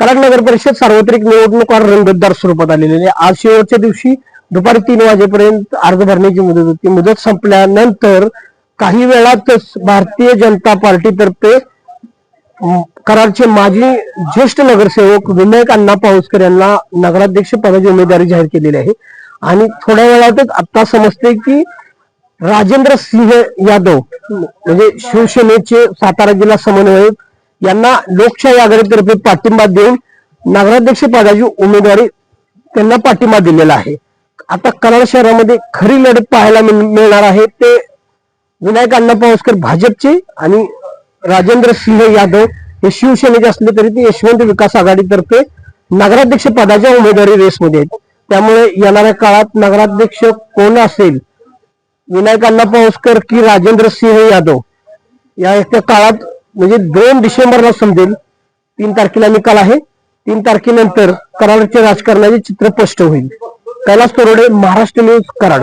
कराड नगर परिषद सार्वत्रिक निवडणूक रंगतदार स्वरूपात आलेली आहे. आज शेवटच्या दिवशी दुपारी तीन वाजेपर्यंत अर्ज भरण्याची मुदत होती. मुदत संपल्यानंतर काही वेळातच भारतीय जनता पार्टीतर्फे कराडचे माजी ज्येष्ठ नगरसेवक विनायक अण्णा पाऊसकर यांना नगराध्यक्ष पदाची उमेदवारी जाहीर केलेली आहे. आणि थोड्या वेळातच आता समजते की राजेंद्र सिंह यादव म्हणजे शिवसेनेचे सातारा जिल्हा समन्वयक यांना लोकशाही आघाडीतर्फे पाठिंबा देऊन नगराध्यक्ष पदाची उमेदवारी त्यांना पाठिंबा दिलेला आहे. आता कराड शहरामध्ये खरी लढत पाहायला मिळ- मिळणार आहे. ते विनायक अण्णा पावसकर भाजपचे आणि राजेंद्र सिंह यादव हे शिवसेनेचे असले तरी ते यशवंत विकास आघाडीतर्फे नगराध्यक्ष पदाच्या उमेदवारी रेसमध्ये आहेत. त्यामुळे येणाऱ्या काळात नगराध्यक्ष कोण असेल? विनायक अण्णा पावसकर की राजेंद्र सिंह यादव? या त्या काळात म्हणजे दोन डिसेंबरला समजेल. तीन तारखेला निकाल आहे. तीन तारखेनंतर कराडच्या राजकारणाचे चित्र स्पष्ट होईल. कैलास तरोडे महाराष्ट्र न्यूज कराड.